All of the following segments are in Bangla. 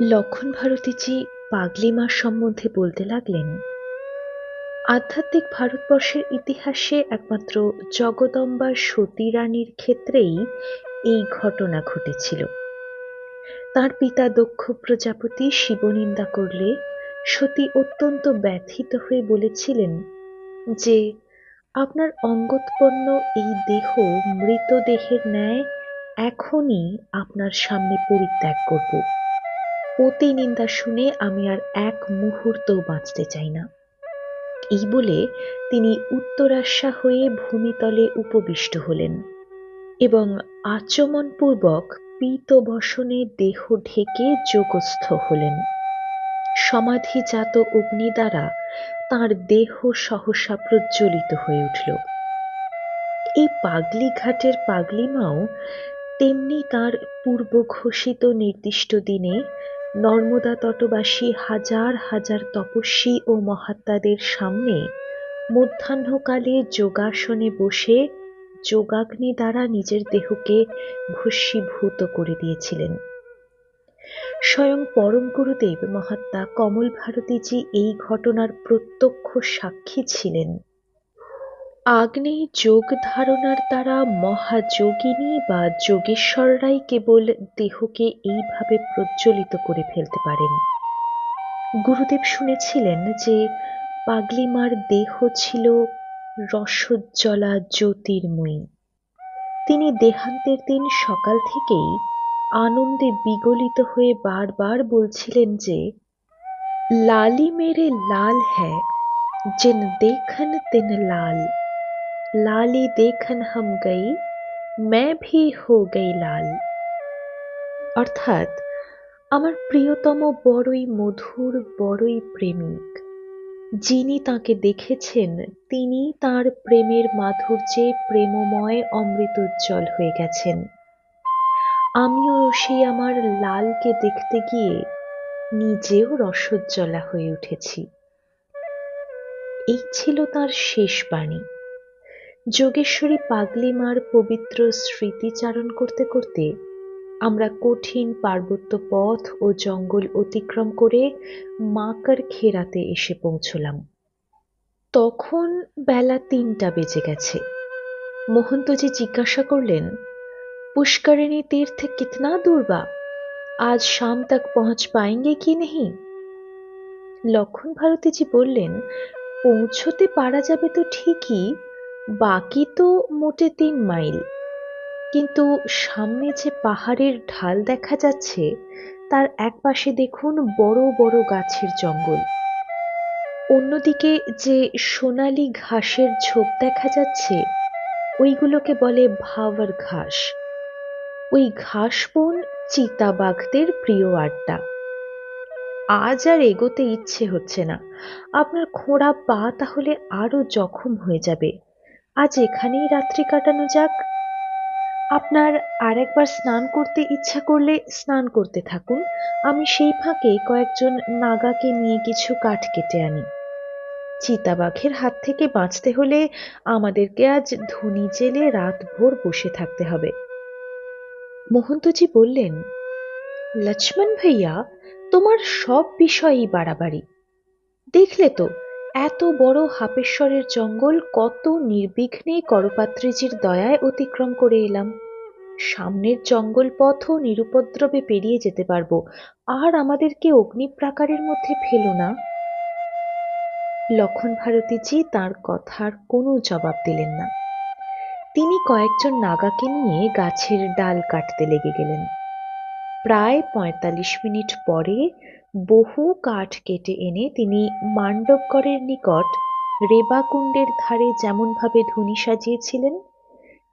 লক্ষণ ভারতীজি পাগলি মা সম্বন্ধে বলতে লাগলেন, আধ্যাত্মিক ভারতবর্ষের ইতিহাসে একমাত্র জগদম্বা সতী রানীর ক্ষেত্রেই এই ঘটনা ঘটেছিল। তার পিতা দক্ষ প্রজাপতি শিবনিন্দা করলে সতী অত্যন্ত ব্যথিত হয়ে বলেছিলেন যে, আপনার অঙ্গোৎপন্ন এই দেহ মৃতদেহের ন্যায় এখনই আপনার সামনে পরিত্যাগ করব। পতি নিন্দা শুনে আমি আর এক মুহূর্তও বাঁচতে চাই না। এই বলে তিনি উত্তরাশা হয়ে ভূমিতলে উপবিষ্ট হলেন এবং আচমনপূর্বক পীত বসনে দেহ ঢেকে যোগস্থ হলেন। সমাধিজাত অগ্নি দ্বারা তাঁর দেহ সহসা প্রজ্বলিত হয়ে উঠল। এই পাগলি ঘাটের পাগলি মাও তেমনি তার পূর্ব ঘোষিত নির্দিষ্ট দিনে নর্মদা তটবাসী হাজার হাজার তপস্বী ও মহাত্মাদের সামনে মধ্যাহ্নকালে যোগাসনে বসে যোগাগ্নি দ্বারা নিজের দেহকে ভস্মীভূত করে দিয়েছিলেন। স্বয়ং পরম গুরুদেব মহাত্মা কমল ভারতীজি এই ঘটনার প্রত্যক্ষ সাক্ষী ছিলেন। আগ্নেয় যোগ ধারণার দ্বারা মহাযোগিনী বা যোগেশ্বররাই কেবল দেহকে এইভাবে প্রজ্বলিত করে ফেলতে পারেন গুরুদেব শুনেছিলেন যে পাগলিমার দেহ ছিল রসজ্জলা জ্যোতির্ময়ী তিনি দেহান্তের দিন সকাল থেকেই আনন্দে বিগলিত হয়ে বারবার বলছিলেন যে লালি মেরে লাল হ্যাঁ जिन देखन तिन लाल लाली देखन हम गई मैं भी हो गई লাল অর্থাৎ আমার প্রিয়তম বড়ই মধুর বড়ই প্রেমিক যিনি তাকে দেখেছেন তিনি তার প্রেমের মাধুর্যে প্রেমময় অমৃতোজ্জ্বল হয়ে গেছেন আমিও সেই আমার লালকে দেখতে গিয়ে নিজেও রসজ্জলা হয়ে উঠেছি এই ছিল তার শেষ বাণী যোগেশ্বরী পাগলি মার পবিত্র স্মৃতিচারণ করতে করতে আমরা কঠিন পার্বত্য পথ ও জঙ্গল অতিক্রম করে মাকার খেরাতে এসে পৌঁছলাম তখন বেলা তিনটা বেজে গেছে মোহন্তজি জিজ্ঞাসা করলেন पुष्करिणी तीर्थ कितना दूर बा आज शाम तक पहुंच पाएंगे কি नहीं লক্ষণ ভারতীজি বললেন পৌঁছতে পারা যাবে তো ঠিকই বাকি তো মোটে তিন মাইল। কিন্তু সামনে যে পাহাড়ের ঢাল দেখা যাচ্ছে, তার একপাশে দেখুন বড় বড় গাছের জঙ্গল। অন্যদিকে যে সোনালি ঘাসের ঝোপ দেখা যাচ্ছে, ওইগুলোকে বলে ভাওয়ার ঘাস। ওই ঘাস বন চিতাবাঘদের প্রিয় আড্ডা। আজ আর এগোতে ইচ্ছে হচ্ছে না। আপনার খোঁড়া পা তাহলে আরও জখম হয়ে যাবে। আজ এখানেই রাত্রি কাটানো যাক। আপনার আরেকবার স্নান করতে ইচ্ছা করলে স্নান করতে থাকুন। আমি সেই ফাঁকে কয়েকজন নাগাকে নিয়ে কিছু কাঠ কেটে আনি। চিতাবাঘের হাত থেকে বাঁচতে হলে আমাদেরকে আজ ধনী জেলে রাত ভোর বসে থাকতে হবে। মহন্তজি বললেন, লক্ষ্মণ ভাইয়া, তোমার সব বিষয়ই বাড়াবাড়ি। দেখলে তো এত বড় হাপেশ্বরের জঙ্গল কত নির্বিঘ্নে করপাত্রীজির দয়ায় অতিক্রম করে এলাম। সামনের জঙ্গল পথও নিরুপদ্রবে পেরিয়ে যেতে পারব, আর আমাদেরকে অগ্নিপ্রাকারের মধ্যে ফেলো না। লক্ষণ ভারতীজি তার কথার কোনো জবাব দিলেন না। তিনি কয়েকজন নাগাকে নিয়ে গাছের ডাল কাটতে লেগে গেলেন। প্রায় পঁয়তাল্লিশ মিনিট পরে বহু কাঠ কেটে এনে তিনি মান্ডবগড়ের নিকট রেবাকুণ্ডের ধারে যেমনভাবে ধুনি সাজিয়েছিলেন,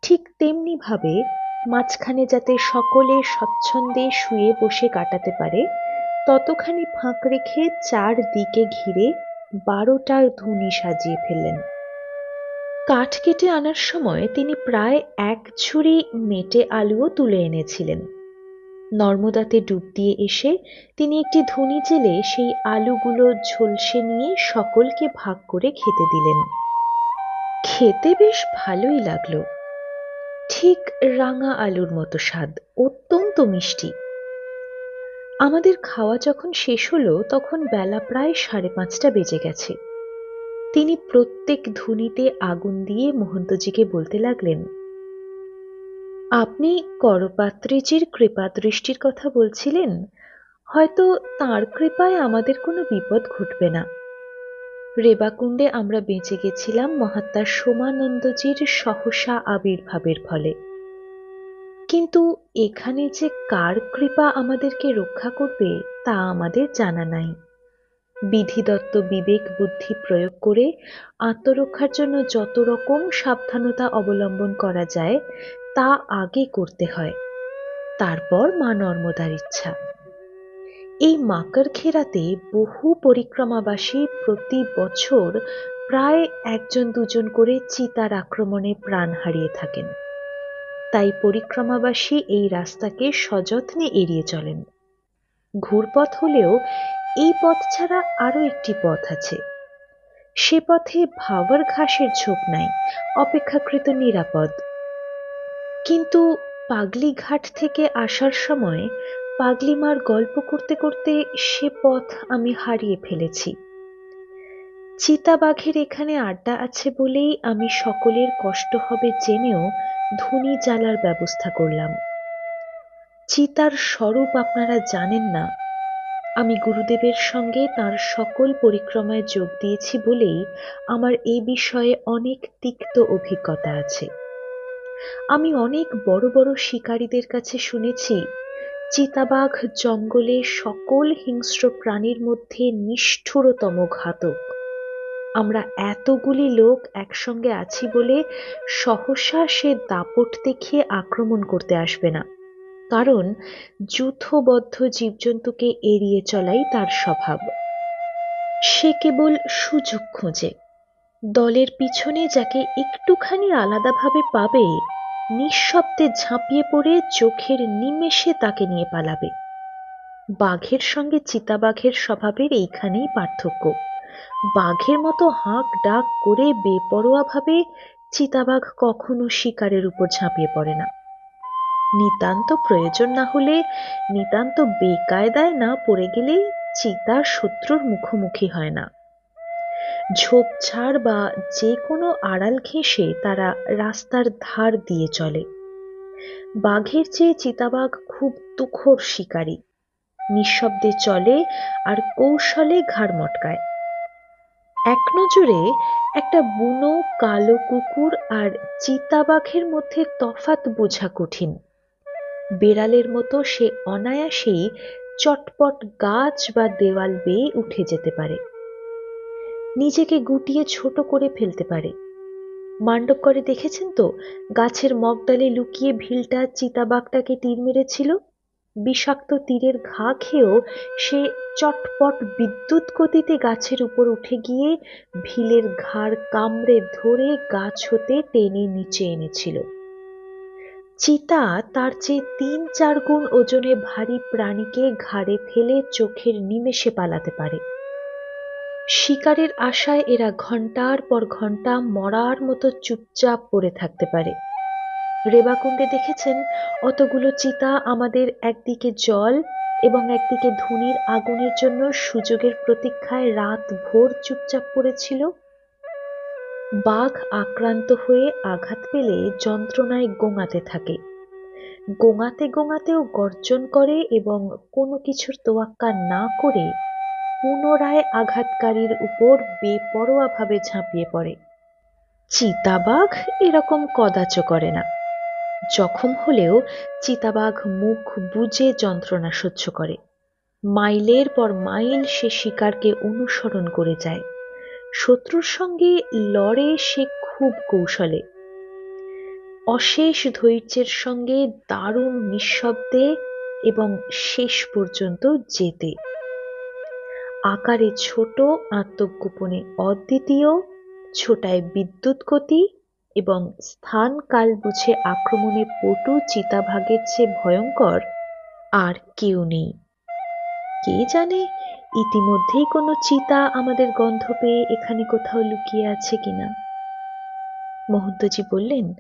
ঠিক তেমনিভাবে মাঝখানে যাতে সকলে স্বচ্ছন্দে শুয়ে বসে কাটাতে পারে, ততখানি ফাঁক রেখে চার দিকে ঘিরে বারোটা ধুনি সাজিয়ে ফেললেন। কাঠ কেটে আনার সময় তিনি প্রায় এক ঝুড়ি মেটে আলুও তুলে এনেছিলেন। নর্মদাতে ডুব দিয়ে এসে তিনি একটি ধুনি জেলে সেই আলুগুলো ঝলসে নিয়ে সকলকে ভাগ করে খেতে দিলেন। খেতে বেশ ভালোই লাগল। ঠিক রাঙা আলুর মতো স্বাদ, অত্যন্ত মিষ্টি। আমাদের খাওয়া যখন শেষ হলো, তখন বেলা প্রায় সাড়ে পাঁচটা বেজে গেছে। তিনি প্রত্যেক ধুনিতে আগুন দিয়ে মহন্তজিকে বলতে লাগলেন আপনি করপাত্রীজির কৃপা দৃষ্টির কথা বলছিলেন, হয়তো তার কৃপায় আমাদের কোনো বিপদ ঘটবে না। রেবাকুণ্ডে আমরা বেঁচে গেছিলাম মহাত্মা সোমানন্দজির সহসা আবির্ভাবের ফলে। কিন্তু এখানে যে কার কৃপা আমাদেরকে রক্ষা করবে তা আমাদের জানা নাই। বিধিদত্ত বিবেক বুদ্ধি প্রয়োগ করে আত্মরক্ষার জন্য যত রকম সাবধানতা অবলম্বন করা যায়, তা আগে করতে হয়। তারপর মা নর্মদার ইচ্ছা। এই মাকর খেরাতে বহু পরিক্রমাবাসী প্রতি বছর প্রায় একজন দুজন করে চিতার আক্রমণে প্রাণ হারিয়ে থাকেন। তাই পরিক্রমাবাসী এই রাস্তাকে সযত্নে এড়িয়ে চলেন। ঘুরপথ হলেও এই পথ ছাড়া আরও একটি পথ আছে। সে পথে ভাওয়ার ঘাসের ঝোপ নাই, অপেক্ষাকৃত নিরাপদ। কিন্তু পাগলি ঘাট থেকে আসার সময় পাগলিমার গল্প করতে করতে সে পথ আমি হারিয়ে ফেলেছি। চিতাবাঘের এখানে আড্ডা আছে বলেই আমি সকলের কষ্ট হবে জেনেও ধুনি জ্বালার ব্যবস্থা করলাম। চিতার স্বরূপ আপনারা জানেন না আমি গুরুদেবের সঙ্গে তার সকল পরিক্রমায় যোগ দিয়েছি বলেই আমার এই বিষয়ে অনেক তিক্ত অভিজ্ঞতা আছে। আমি অনেক বড় বড় শিকারীদের কাছে শুনেছি, চিতাবাঘ জঙ্গলে সকল হিংস্র প্রাণীর মধ্যে নিষ্ঠুরতম ঘাতক। আমরা এতগুলি লোক একসঙ্গে আছি বলে সহসা সে দাপট দেখিয়ে আক্রমণ করতে আসবে না। কারণ যূথবদ্ধ জীবজন্তুকে এড়িয়ে চলাই তার স্বভাব। সে কেবল সুযোগ খোঁজে। দলের পিছনে যাকে একটুখানি আলাদাভাবে পাবে, নিঃশব্দে ঝাঁপিয়ে পড়ে চোখের নিমেষে তাকে নিয়ে পালাবে। বাঘের সঙ্গে চিতাবাঘের স্বভাবের এইখানেই পার্থক্য। বাঘের মতো হাঁক ডাক করে বেপরোয়াভাবে চিতাবাঘ কখনো শিকারের উপর ঝাঁপিয়ে পড়ে না। নিতান্ত প্রয়োজন না হলে নিতান্ত বেকায়দায় না পড়ে গেলে চিতা শত্রুর মুখোমুখি হয় না। ঝোপঝাড় বা যে কোনো আড়াল ঘেঁষে তারা রাস্তার ধার দিয়ে চলে। বাঘের চেয়ে চিতাবাঘ খুব তুখোর শিকারী। নিঃশব্দে চলে আর কৌশলে ঘাড় মটকায়। এক নজরে একটা বুনো, কালো কুকুর আর চিতাবাঘের মধ্যে তফাত বোঝা কঠিন। বেড়ালের মতো সে অনায়াসেই চটপট গাছ বা দেওয়াল বেয়ে উঠে যেতে পারে। নিজেকে গুটিয়ে ছোট করে ফেলতে পারে। মান্ডব করে দেখেছেন তো, গাছের মগডালে লুকিয়ে ভিলটা চিতাবাঘটাকে তীর মেরেছিল? বিষাক্ত তীরের ঘা খেয়েও সে চটপট বিদ্যুৎ গতিতে গাছের উপর উঠে গিয়ে ভিলের ঘাড় কামড়ে ধরে গাছ হতে টেনে নিচে এনেছিল। চিতা তার চেয়ে তিন চার গুণ ওজনে ভারী প্রাণীকে ঘাড়ে ফেলে চোখের নিমেষে পালাতে পারে। শিকারের আশায় এরা ঘণ্টার পর ঘণ্টা মরার মতো চুপচাপ পড়ে থাকতে পারে। রেবাকুণ্ডে দেখেছেন, অতগুলো চিতা আমাদের একদিকে জল এবং একদিকে ধুনির আগুনের জন্য সুযোগের প্রতীক্ষায় রাত ভোর চুপচাপ পড়েছিল। বাঘ আক্রান্ত হয়ে আঘাত পেলে যন্ত্রণায় গোঙাতে থাকে। গোঙাতে গোঙাতেও গর্জন করে এবং কোনো কিছুর তোয়াক্কা না করে পুনরায় আঘাতকারীর উপর বেপরোয়াভাবে ঝাঁপিয়ে পড়ে। চিতাবাঘ এরকম কদাচ করে না। জখম হলেও চিতাবাঘ মুখ বুজে যন্ত্রণা সহ্য করে। মাইলের পর মাইল সে শিকারকে অনুসরণ করে যায়। শত্রুর সঙ্গে লড়ে সে খুব কৌশলে। অশেষ ধৈর্যের সঙ্গে দারুণ নিঃশব্দে এবং শেষ পর্যন্ত যেতে আকারে ছোট আত্মগোপনে অদ্বিতীয়, ছোটায় বিদ্যুৎ গতি এবং স্থান কাল বুঝে আক্রমণে পটু চিতাভাগের চেয়ে ভয়ঙ্কর আর কেউ নেই। কে জানে? ইতিমধ্যেই কোনো চিতা আমাদের গন্ধ পেয়ে এখানে কোথাও লুকিয়ে আছে কিনা। মহন্তজি বললেন,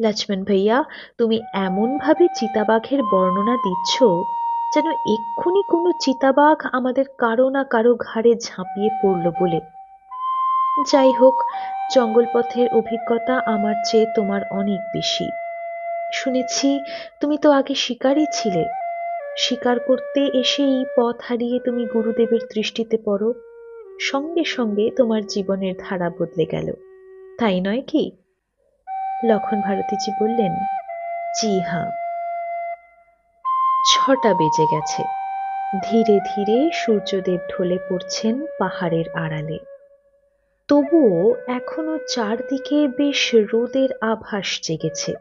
লক্ষ্মণ ভাইয়া, তুমি এমন ভাবে চিতাবাঘের বর্ণনা দিচ্ছ যেন এক্ষুনি কোনো চিতাবাঘ আমাদের কারও না কারও ঘাড়ে ঝাঁপিয়ে পড়ল বলে। যাই হোক, জঙ্গলপথের অভিজ্ঞতা আমার চেয়ে তোমার অনেক বেশি। শুনেছি তুমি তো আগে শিকারই ছিলে। শিকার করতে এসেই পথ হারিয়ে তুমি গুরুদেবের দৃষ্টিতে পড়ো, সঙ্গে সঙ্গে তোমার জীবনের ধারা বদলে গেল। তাই নয় কি? লক্ষণ ভারতীজি বললেন, জি হ্যাঁ। ছটা বেজে গেছে। ধীরে ধীরে সূর্যদেব ঢলে পড়ছেন পাহাড়ের আড়ালে। তবুও এখনও চারদিকে বেশ রোদের আভাস জেগেছে।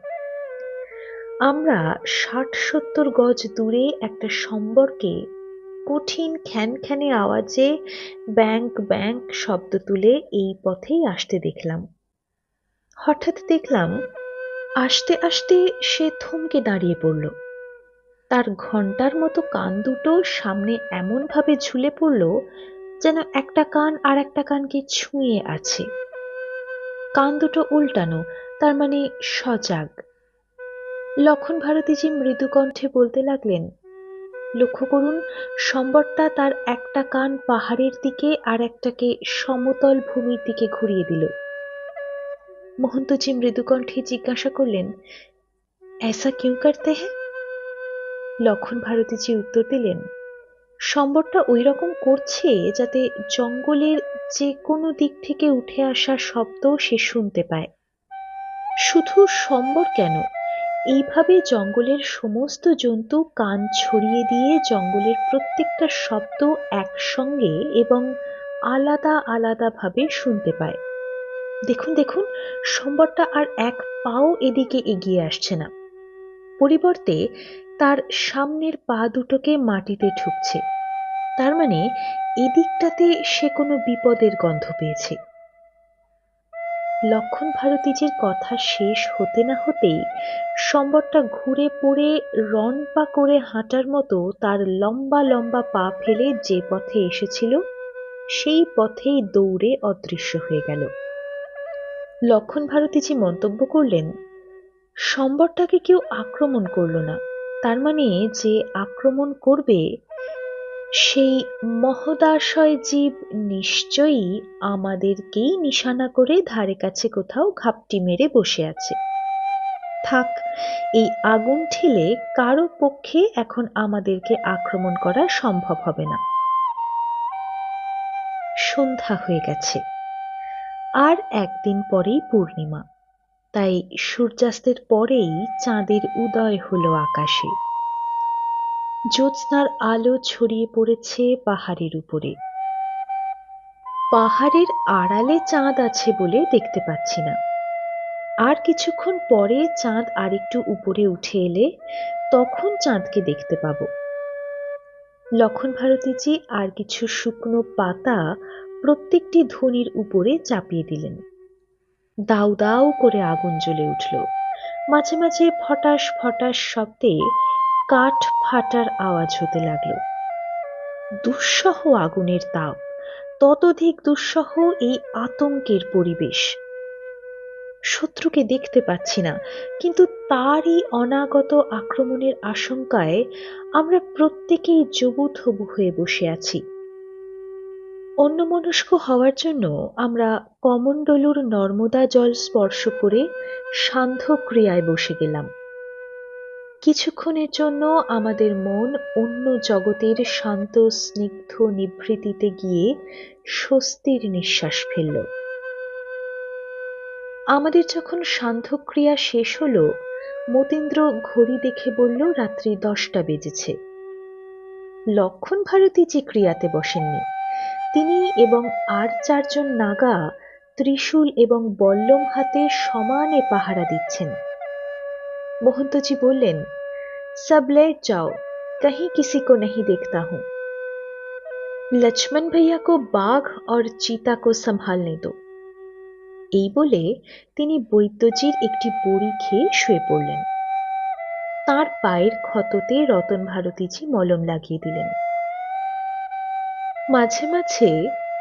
আমরা ষাট সত্তর গজ দূরে একটা সম্বরকে কঠিন খ্যানখ্যানে আওয়াজে ব্যাংক ব্যাংক শব্দ তুলে এই পথেই আসতে দেখলাম। হঠাৎ দেখলাম আসতে আসতে সে থমকে দাঁড়িয়ে পড়ল। তার ঘণ্টার মতো কান দুটো সামনে এমনভাবে ঝুলে পড়ল যেন একটা কান আর একটা কানকে ছুঁয়ে আছে। কান দুটো উল্টানো, তার মানে সজাগ। লক্ষণ ভারতীজি মৃদু কণ্ঠে বলতে লাগলেন লক্ষ্য করুন সম্বরটা তার একটা কান পাহাড়ের দিকে আর একটাকে সমতল ভূমির দিকে ঘুরিয়ে দিল মহন্তজি মৃদুকণ্ঠে জিজ্ঞাসা করলেন ऐसा क्यों करते हैं লক্ষণ ভারতীজি উত্তর দিলেন সম্বরটা ওই রকম করছে যাতে জঙ্গলের যে কোনো দিক থেকে উঠে আসা শব্দ সে শুনতে পায় শুধু সম্বর কেন এইভাবে জঙ্গলের সমস্ত জন্তু কান ছড়িয়ে দিয়ে জঙ্গলের প্রত্যেকটা শব্দ একসঙ্গে এবং আলাদা আলাদাভাবে শুনতে পায়। দেখুন দেখুন, সম্বরটা আর এক পাও এদিকে এগিয়ে আসছে না। পরিবর্তে তার সামনের পা দুটোকে মাটিতে ঠুকছে। তার মানে এদিকটাতে সে কোনো বিপদের গন্ধ পেয়েছে। লক্ষণ ভারতীজির কথা শেষ হতে না হতেই সম্বরটা ঘুরে পড়ে রন পা করে হাঁটার মতো তার লম্বা লম্বা পা ফেলে যে পথে এসেছিল, সেই পথেই দৌড়ে অদৃশ্য হয়ে গেল। লক্ষণ ভারতীজি মন্তব্য করলেন, সম্বরটাকে কেউ আক্রমণ করল না। তার মানে যে আক্রমণ করবে সেই মহদাশয় জীব নিশ্চয়ই আমাদেরকেই নিশানা করে ধারে কাছে কোথাও ঘাপটি মেরে বসে আছে। থাক, এই আগুন ঠেলে কারও পক্ষে এখন আমাদেরকে আক্রমণ করা সম্ভব হবে না। সন্ধ্যা হয়ে গেছে। আর একদিন পরেই পূর্ণিমা। তাই সূর্যাস্তের পরেই চাঁদের উদয় হলো আকাশে। জ্যোৎস্নার আলো ছড়িয়ে পড়েছে পাহাড়ের উপরে। পাহাড়ের আড়ালে চাঁদ আছে বলে দেখতে পাচ্ছি না। আর কিছুক্ষণ পরে চাঁদ আরেকটু উপরে উঠে এলে তখন চাঁদকে দেখতে পাব। লক্ষণ ভারতীজি আর কিছু শুকনো পাতা প্রত্যেকটি ধনির উপরে চাপিয়ে দিলেন। দাউ দাউ করে আগুন জ্বলে উঠল। মাঝে মাঝে ফটাস ফটাস শব্দে কাঠ ফাটার আওয়াজ হতে লাগল। দুঃসহ আগুনের তাপ, ততোধিক দুঃসহ এই আতঙ্কের পরিবেশ। শত্রুকে দেখতে পাচ্ছি না, কিন্তু তারই অনাগত আক্রমণের আশঙ্কায় আমরা প্রত্যেকেই জবুথবু হয়ে বসে আছি। অন্যমনস্ক হওয়ার জন্য আমরা কমণ্ডলুর নর্মদা জল স্পর্শ করে সান্ধ্য ক্রিয়ায় বসে গেলাম। কিছুক্ষণের জন্য আমাদের মন অন্য জগতের শান্ত, স্নিগ্ধ নিভৃতিতে গিয়ে স্বস্তির নিঃশ্বাস ফেলল। আমাদের যখন সান্ধ্যক্রিয়া শেষ হলো, মতীন্দ্র ঘড়ি দেখে বলল, রাত্রি দশটা বেজেছে। লক্ষণ ভারতী যে ক্রিয়াতে বসেননি, তিনি এবং আর চারজন নাগা ত্রিশূল এবং বল্লম হাতে সমানে পাহারা দিচ্ছেন। मोहंतो বললেন सब लेट जाओ कहीं किसी को नहीं देखता हूं लक्ष्मण भैया को बाघ और चीता को संभालने दो এই বলে তিনি বৈদ্যজির একটি বড়ি খেয়ে শুয়ে পড়লেন তার পায়ের ক্ষততে রতন ভারতীজি মলম লাগিয়ে দিলেন মাঝে মাঝে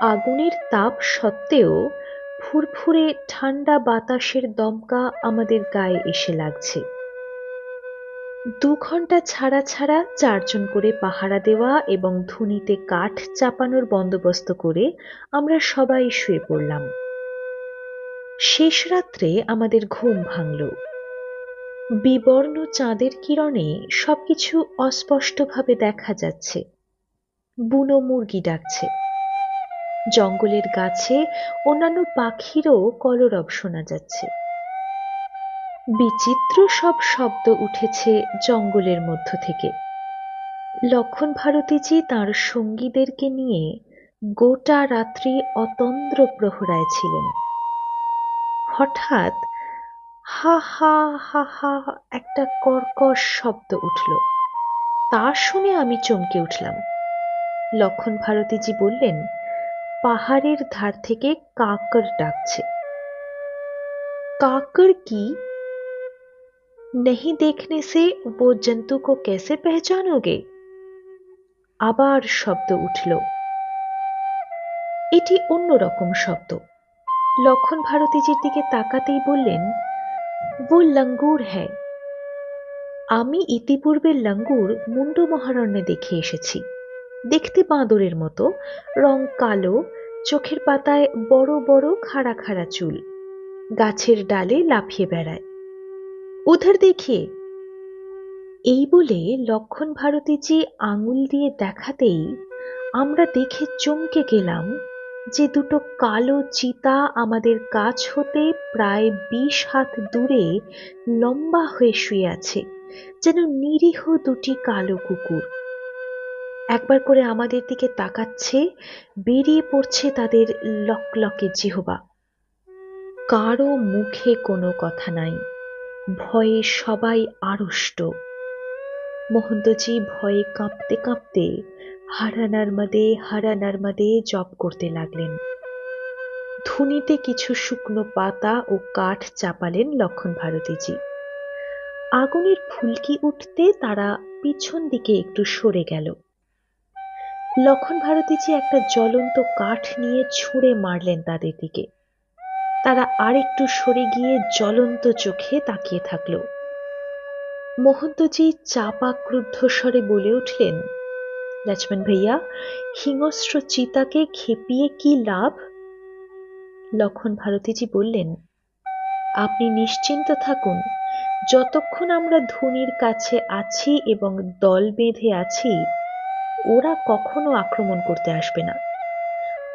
আগুনের তাপ সত্ত্বেও ফুরফুরে ঠান্ডা বাতাসের দমকা আমাদের গায়ে এসে লাগছে দু ঘণ্টা ছাড়া ছাড়া চারজন করে পাহারা দেওয়া এবং ধুনিতে কাঠ চাপানোর বন্দোবস্ত করে আমরা সবাই শুয়ে পড়লাম। শেষ রাত্রে আমাদের ঘুম ভাঙল। বিবর্ণ চাঁদের কিরণে সবকিছু অস্পষ্টভাবে দেখা যাচ্ছে। বুনো মুরগি ডাকছে। জঙ্গলের গাছে অন্যান্য পাখিরও কলরব শোনা যাচ্ছে। বিচিত্র সব শব্দ উঠেছে জঙ্গলের মধ্য থেকে। লক্ষণ ভারতীজি তার সঙ্গীদেরকে নিয়ে গোটা রাত্রি অতন্দ্র প্রহরায় ছিলেন। হঠাৎ হা হা হা হা একটা কর্কশ শব্দ উঠল। তা শুনে আমি চমকে উঠলাম। লক্ষণ ভারতীজি বললেন, পাহাড়ের ধার থেকে কাকর ডাকছে। কাকর কি? नहीं देखने से वो जंतु को कैसे पहचानोगे আবার শব্দ উঠল এটি অন্যরকম শব্দ লক্ষণ ভারতীজির দিকে তাকাতেই বললেন ও লঙ্গুর হ্যায় আমি ইতিপূর্বে লঙ্গুর মুন্ড মহারণ্যে দেখে এসেছি দেখতে বাঁদরের মতো রং কালো চোখের পাতায় বড় বড় খাড়া খাড়া চুল গাছের ডালে লাফিয়ে বেড়ায় উধার দেখিয়ে। এই বলে লক্ষণ ভারতীজি আঙুল দিয়ে দেখাতেই আমরা দেখে চমকে গেলাম যে দুটো কালো চিতা আমাদের কাছ হতে প্রায় বিশ হাত দূরে লম্বা হয়ে শুয়ে আছে, যেন নিরীহ দুটি কালো কুকুর। একবার করে আমাদের দিকে তাকাচ্ছে, বেরিয়ে পড়ছে তাদের লকলকে জিহবা। কারও মুখে কোনো কথা নাই। ভয়ে সবাই আড়ষ্ট। মহন্তজি ভয়ে কাঁপতে কাঁপতে হারা নার্মাদে হারা নার্মাদে জপ করতে লাগলেন। ধুনিতে কিছু শুকনো পাতা ও কাঠ চাপালেন লক্ষণ ভারতীজি। আগুনের ফুলকি উঠতে তারা পিছন দিকে একটু সরে গেল। লক্ষণ ভারতীজি একটা জ্বলন্ত কাঠ নিয়ে ছুঁড়ে মারলেন তাদের দিকে। তারা আরেকটু সরে গিয়ে জ্বলন্ত চোখে তাকিয়ে থাকল। মহন্তজি চাপা ক্রুদ্ধ স্বরে বলে উঠলেন, লক্ষ্মণ ভাইয়া, হিংস্র চিতাকে খেপিয়ে কি লাভ? লক্ষণ ভারতীজি বললেন, আপনি নিশ্চিন্ত থাকুন, যতক্ষণ আমরা ধুনির কাছে আছি এবং দল বেঁধে আছি, ওরা কখনো আক্রমণ করতে আসবে না।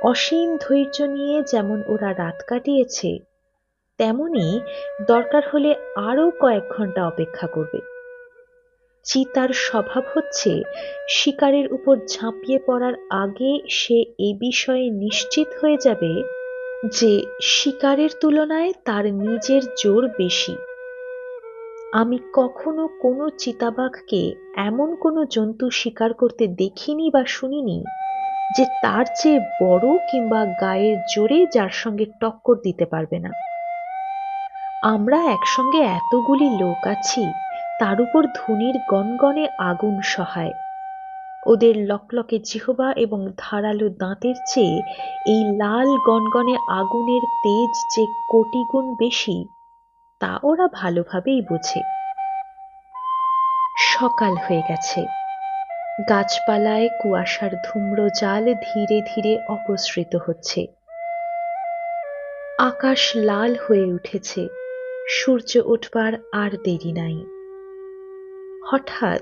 অসীম ধৈর্য নিয়ে যেমন ওরা রাত কাটিয়েছে, তেমনি দরকার হলে আরও কয়েক ঘণ্টা অপেক্ষা করবে। চিতার স্বভাব হচ্ছে, শিকারের উপর ঝাঁপিয়ে পড়ার আগে সে এ বিষয়ে নিশ্চিত হয়ে যাবে যে শিকারের তুলনায় তার নিজের জোর বেশি। আমি কখনো কোনো চিতাবাঘকে এমন কোনো জন্তু শিকার করতে দেখিনি বা শুনিনি যে তার চেয়ে বড় কিংবা গায়ের জোরে যার সঙ্গে টক্কর দিতে পারবে না। আমরা একসঙ্গে এতগুলি লোক আছি, তার উপর ধুনির গনগনে আগুন সহায়। ওদের লকলকে জিহবা এবং ধারালো দাঁতের চেয়ে এই লাল গনগনে আগুনের তেজ যে কোটিগুণ বেশি, তা ওরা ভালোভাবেই বোঝে। সকাল হয়ে গেছে। গাছপালায় কুয়াশার ধূম্র জাল ধীরে ধীরে অপসৃত হচ্ছে। আকাশ লাল হয়ে উঠেছে, সূর্য উঠবার আর দেরি নাই। হঠাৎ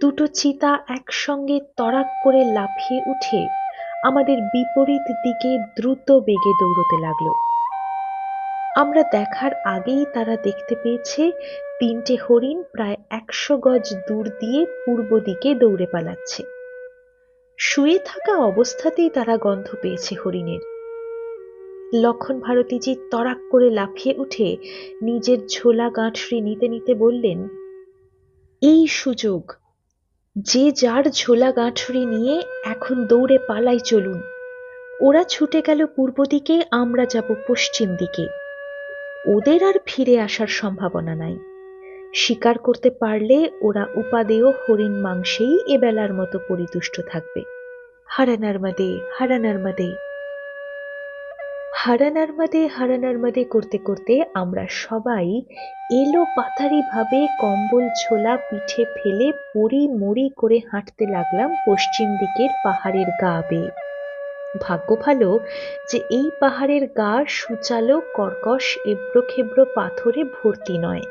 দুটো চিতা একসঙ্গে তড়াক করে লাফিয়ে উঠে আমাদের বিপরীত দিকে দ্রুত বেগে দৌড়তে লাগল। আমরা দেখার আগেই তারা দেখতে পেয়েছে তিনটে হরিণ প্রায় একশো গজ দূর দিয়ে পূর্ব দিকে দৌড়ে পালাচ্ছে। শুয়ে থাকা অবস্থাতেই তারা গন্ধ পেয়েছে হরিণের। লক্ষণ ভারতীজি তড়াক করে লাফিয়ে উঠে নিজের ঝোলা গাঁঠরি নিতে নিতে বললেন, এই সুযোগ, যে যার ঝোলা গাঁঠরি নিয়ে এখন দৌড়ে পালাই চলুন। ওরা ছুটে গেল পূর্ব দিকে, আমরা যাব পশ্চিম দিকে। ওদের আর ফিরে আসার সম্ভাবনা নাই। শিকার করতে পারলে ওরা উপাদেয় হরিণ মাংসেই এবেলার মতো পরিতুষ্ট থাকবে। হারানার মাদে হারানার মাদে হারা নার্মাদে হারা নার্মাদে করতে করতে আমরা সবাই এলো পাতারি ভাবে কম্বল ছোলা পিঠে ফেলে পড়ি মরি করে হাঁটতে লাগলাম পশ্চিম দিকের পাহাড়ের গা বেয়ে। ভাগ্য ভালো যে এই পাহাড়ের গা সুচালো, কর্কশ এবড়ো খেবড়ো পাথরে ভর্তি নয়।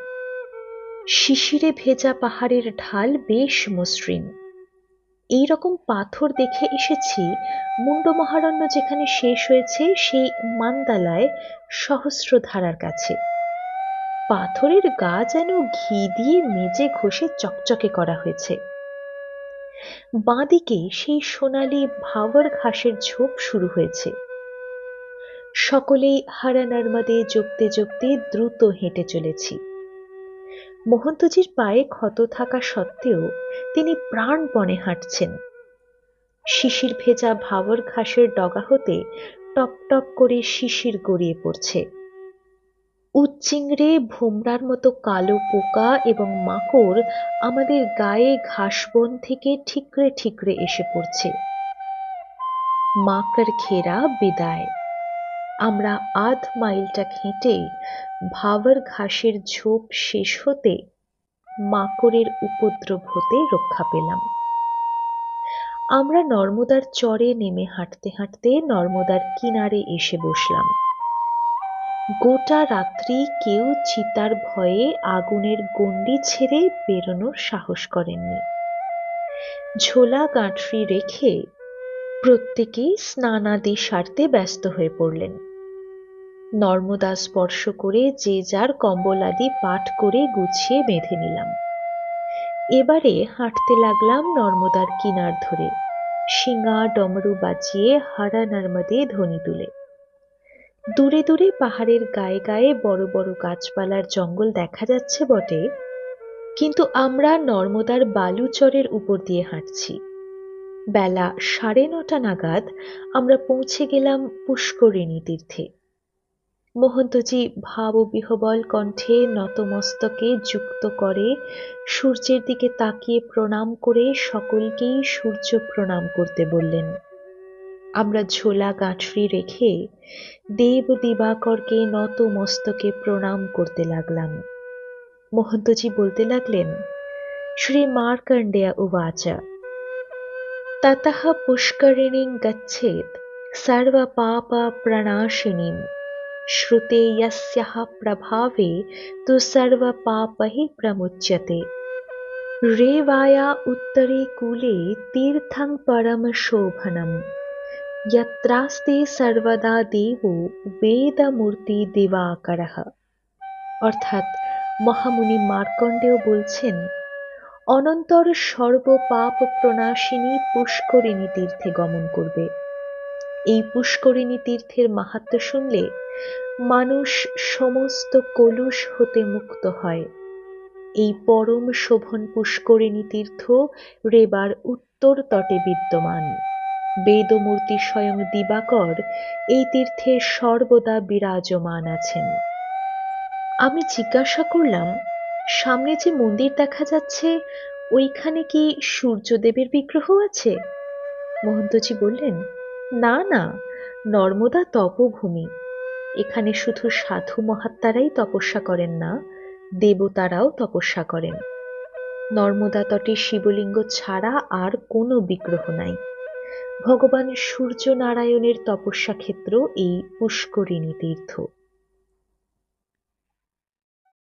শিশিরে ভেজা পাহাড়ের ঢাল বেশ মসৃণ। এই রকম পাথর দেখে এসেছি, মুন্ড মহারণ্য যেখানে শেষ হয়েছে সেই মান্দালায় সহস্রধারার কাছে। পাথরের গা যেন ঘি দিয়ে মেজে ঘষে চকচকে করা হয়েছে। বাঁদিকে সেই সোনালি ভাওয়ার ঘাসের ঝোপ শুরু হয়েছে। সকলেই হারা নার্মাদে জপতে জপতে দ্রুত হেঁটে চলেছি। মহন্তজির পায়ে ক্ষত থাকা সত্ত্বেও তিনি প্রাণপণে হাঁটছেন। শিশির ভেজা ভাবর ঘাসের ডগা হতে টপ টপ করে শিশির গড়িয়ে পড়ছে। উচ্চিংড়ে ভোমরার মতো কালো পোকা এবং মাকড় আমাদের গায়ে ঘাসবন থেকে ঠিকরে ঠিকরে এসে পড়ছে। মাকড় ঘেরা বিদায়। আমরা আধ মাইলটা হেঁটে ভাবার ঘাসের ঝোপ শেষ হতে মাকড়ের উপদ্রব হতে রক্ষা পেলাম। আমরা নর্মদার চরে নেমে হাঁটতে হাঁটতে নর্মদার কিনারে এসে বসলাম। গোটা রাত্রি কেউ চিতার ভয়ে আগুনের গণ্ডি ছেড়ে বেরোনোর সাহস করেননি। ঝোলা গাঁঠরি রেখে প্রত্যেকেই স্নানাদি সারতে ব্যস্ত হয়ে পড়লেন। নর্মদা স্পর্শ করে যে যার কম্বলাদি পাঠ করে গুছিয়ে বেঁধে নিলাম। এবারে হাঁটতে লাগলাম নর্মদার কিনার ধরে। শিঙা, ডমরু বাজিয়ে হারা নর্মদে ধ্বনি তুলে। দূরে দূরে পাহাড়ের গায়ে গায়ে বড় বড় গাছপালার জঙ্গল দেখা যাচ্ছে বটে, কিন্তু আমরা নর্মদার বালুচরের উপর দিয়ে হাঁটছি। বেলা সাড়ে নটা নাগাদ আমরা পৌঁছে গেলাম পুষ্করিণী তীর্থে। মহন্তজি ভাব বিহবল কণ্ঠে নতমস্তকে যুক্ত করে সূর্যের দিকে তাকিয়ে প্রণাম করে সকলকেই সূর্য প্রণাম করতে বললেন। আমরা ঝোলা গাঁঠরি রেখে দেব দিবাকরকে নত মস্তকে প্রণাম করতে লাগলাম। মহন্তজি বলতে লাগলেন, শ্রী মার্কণ্ডেয়া উবাচা, ততঃ পুষ্করিণীং গচ্ছেদ সর্বপাপ প্রণাশিনীম শ্রুতে यस्याः प्रभावे तु सर्वपापैः प्रमुच्यते रेवाया उत्तरे कूले तीर्थं परमशोभनम् यत्रास्ते সর্বদা দেব বেদমূর্তি দিবাকরহ অর্থাৎ মহামুনি মার্কণ্ডেয় বলছেন অনন্তর সর্বপাপ প্রণাশিনী পুষ্করিণী তীর্থে গমন করবে এই পুষ্করিণী তীর্থের মাহাত্ম শুনলে মানুষ সমস্ত কলুষ হতে মুক্ত হয়। এই পরম শোভন পুষ্করিণী তীর্থ রেবার উত্তর তটে বিদ্যমান। বেদমূর্তি স্বয়ং দিবাকর এই তীর্থে সর্বদা বিরাজমান আছেন। আমি জিজ্ঞাসা করলাম, সামনে যে মন্দির দেখা যাচ্ছে, ওইখানে কি সূর্যদেবের বিগ্রহ আছে? মহন্তজি বললেন না না, নর্মদা তপভূমি। এখানে শুধু সাধু মহাত্মারাই তপস্যা করেন না, দেবতারাও তপস্যা করেন। নর্মদা তটে শিবলিঙ্গ ছাড়া আর কোনো বিগ্রহ নাই। ভগবান সূর্য নারায়ণের তপস্যা ক্ষেত্র এই পুষ্করিণী তীর্থ।